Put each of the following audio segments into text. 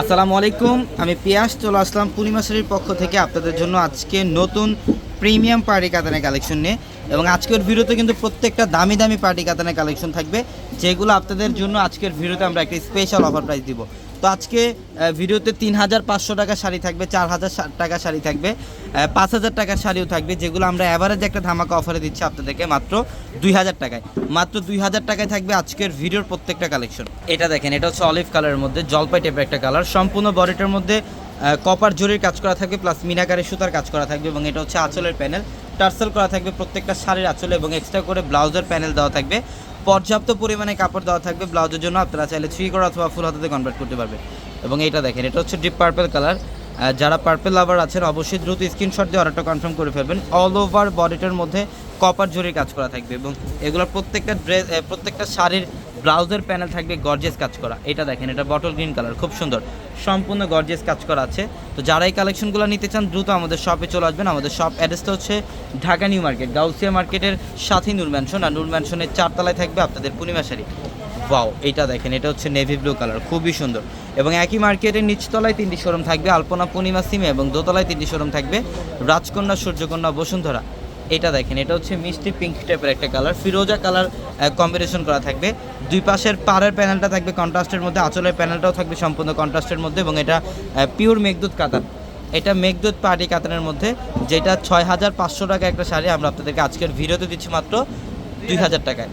আসসালামু আলাইকুম, আমি পিয়াস, চলে আসলাম পূর্ণিমা শাড়ির পক্ষ থেকে আপনাদের জন্য আজকে নতুন প্রিমিয়াম পার্টি কাতানের কালেকশন নিয়ে। এবং আজকের ভিডিওতে কিন্তু প্রত্যেকটা দামি দামি পার্টি কাতানের কালেকশন থাকবে, যেগুলো আপনাদের জন্য আজকের ভিডিওতে আমরা একটা স্পেশাল অফার প্রাইস দিব। তো আজকে ভিডিওতে তিন হাজার পাঁচশো টাকা শাড়ি থাকবে চার হাজার টাকা শাড়ি থাকবে পাঁচ হাজার টাকার শাড়িও থাকবে, যেগুলো আমরা অ্যাভারেজ একটা ধামাকা অফারে দিচ্ছি আপনাদেরকে মাত্র দুই হাজার টাকায়। মাত্র দুই হাজার টাকায় থাকবে আজকের ভিডিওর প্রত্যেকটা কালেকশন এটা দেখেন, এটা হচ্ছে অলিভ কালারের মধ্যে, জলপাই টাইপের একটা কালার সম্পূর্ণ বডিটার মধ্যে কপার জরির কাজ করা থাকবে প্লাস মিনাকারে সুতার কাজ করা থাকবে, এবং এটা হচ্ছে আঁচলের প্যানেল টার্সেল করা থাকবে প্রত্যেকটা শাড়ির আঁচলে, এবং এক্সট্রা করে ব্লাউজের প্যানেল দেওয়া থাকবে। পর্যাপ্ত পরিমাণে কাপড় দেওয়া থাকবে ব্লাউজের জন্য। আপনারা চাইলে থ্রি করে অথবা ফুল হাতে কনভার্ট করতে পারবেন। এবং এটা দেখেন, এটা হচ্ছে ডিপ পার্পেল কালার যারা পার্পেল লাভার আছেন, অবশ্যই দ্রুত স্ক্রিনশট দিয়ে অর্ডারটা কনফার্ম করে ফেলবেন। অল ওভার বডিটার মধ্যে কপার জরির কাজ করা থাকবে এবং এগুলোর প্রত্যেকটা ড্রেস প্রত্যেকটা শাড়ির ব্লাউজের প্যানেল থাকবে গর্জেস কাজ করা। এটা দেখেন, এটা বটল গ্রিন কালার, খুব সুন্দর। সম্পূর্ণ গর্জেস কাজ করা আছে। তো যারা এই কালেকশনগুলো নিতে চান, দ্রুত আমাদের শপে চলে আসবেন। আমাদের শপ অ্যাড্রেসটা হচ্ছে ঢাকা নিউ মার্কেট, গাউসিয়া মার্কেটের সাথেই নূর ম্যানশন আর নূর ম্যানশনের চারতলায় থাকবে আপনাদের পূর্ণিমা শাড়ি ওয়াও এটা দেখেন, এটা হচ্ছে নেভি ব্লু কালার খুবই সুন্দর। এবং একই মার্কেটের নিচতলায় তিনটি শোরুম থাকবে, আলপনা, পূর্ণিমা, সিমে এবং দোতলায় তিনটি শোরুম থাকবে, রাজকন্যা, সূর্যকন্যা, বসুন্ধরা। এটা দেখেন, এটা হচ্ছে মিষ্টি পিঙ্ক টাইপের একটা কালার ফিরোজা কালার কম্বিনেশন করা থাকবে। দুই পাশের পাড়ের প্যানেলটা থাকবে কন্ট্রাস্টের মধ্যে, আঁচলের প্যানেলটাও থাকবে সম্পূর্ণ কন্ট্রাস্টের মধ্যে এবং এটা পিওর মেঘদূত কাতান এটা মেঘদূত পার্টি কাতানের মধ্যে, যেটা ছয় হাজার পাঁচশো টাকা একটা শাড়ি আমরা আপনাদেরকে আজকের ভিডিওতে দিচ্ছি মাত্র দুই হাজার টাকায়।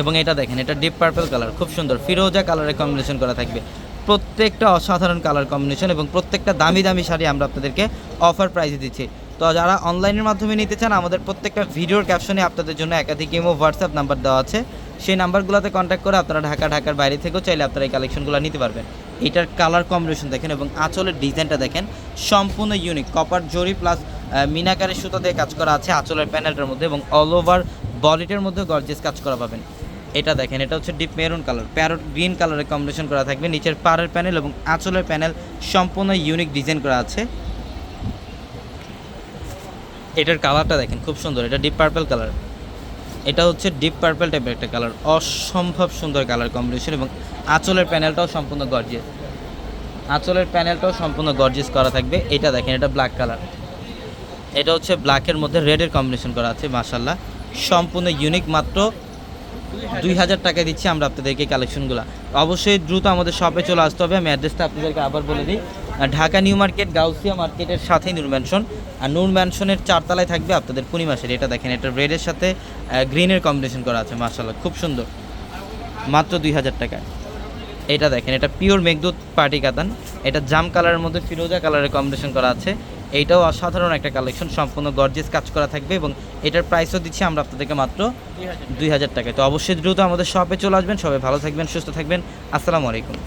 এবং এটা দেখেন, এটা ডিপ পার্পল কালার খুব সুন্দর। ফিরোজা কালারের কম্বিনেশন করা থাকবে। প্রত্যেকটা অসাধারণ কালার কম্বিনেশন এবং প্রত্যেকটা দামি দামি শাড়ি আমরা আপনাদেরকে অফার প্রাইসে দিচ্ছি। তো যারা অনলাইনের মাধ্যমে নিতে চান, আমাদের প্রত্যেকটা ভিডিওর ক্যাপশনে আপনাদের জন্য একাধিক ইমো হোয়াটসঅ্যাপ নাম্বার দেওয়া আছে। সেই নাম্বারগুলোতে কন্ট্যাক্ট করে আপনারা ঢাকা, ঢাকার বাইরে থেকেও চাইলে আপনারা এই কালেকশনগুলো নিতে পারবেন। এটার কালার কম্বিনেশন দেখেন এবং আঁচলের ডিজাইনটা দেখেন। সম্পূর্ণ ইউনিক কপার জরি প্লাস মিনাকারের সুতো দিয়ে কাজ করা আছে আঁচলের প্যানেলটার মধ্যে এবং অল ওভার বডিটার মধ্যে গর্জেস কাজ করা পাবেন। এটা দেখেন, এটা হচ্ছে deep maroon colour parrot green কালারের কম্বিনেশন করা থাকবে। নিচের পাড়ের প্যানেল এবং আঁচলের প্যানেল সম্পূর্ণ ইউনিক ডিজাইন করা আছে। এটার কালারটা দেখেন, খুব সুন্দর। এটা ডিপ পার্পেল কালার এটা হচ্ছে ডিপ পার্পেল টাইপের একটা কালার অসম্ভব সুন্দর কালার কম্বিনেশন এবং আঁচলের প্যানেলটাও সম্পূর্ণ গর্জিয়াস আঁচলের প্যানেলটাও সম্পূর্ণ গর্জিয়াস করা থাকবে। এটা দেখেন, এটা ব্ল্যাক কালার এটা হচ্ছে ব্ল্যাকের মধ্যে রেডের কম্বিনেশন করা আছে মাশাল্লাহ সম্পূর্ণ ইউনিক মাত্র দুই হাজার টাকা দিচ্ছি আমরা আপনাদেরকে কালেকশনগুলো অবশ্যই দ্রুত আমাদের শপে চলে আসতে হবে। আমি অ্যাড্রেসটা আপনাদেরকে আবার বলে দিই। ঢাকা নিউ মার্কেট, গাউসিয়া মার্কেটের সাথেই নূর ম্যানশন আর নূর ম্যানশনের চারতলায় থাকবে আপনাদের পূর্ণিমাসের এটা দেখেন, এটা রেডের সাথে গ্রিনের কম্বিনেশন করা আছে মার্শাল্লাহ খুব সুন্দর। মাত্র দুই হাজার টাকায়। এটা দেখেন, এটা পিওর মেঘদূত পার্টি কাতান। এটা জাম কালারের মধ্যে, ফিরোজা কালারের কম্বিনেশন করা আছে। এইটাও অসাধারণ একটা কালেকশন সম্পূর্ণ গর্জেস কাজ করা থাকবে এবং এটার প্রাইসও দিচ্ছি আমরা আপনাদেরকে মাত্র দুই হাজার টাকায়। তো অবশ্যই দ্রুত আমাদের শপে চলে আসবেন। সবাই ভালো থাকবেন, সুস্থ থাকবেন। আসসালামু আলাইকুম।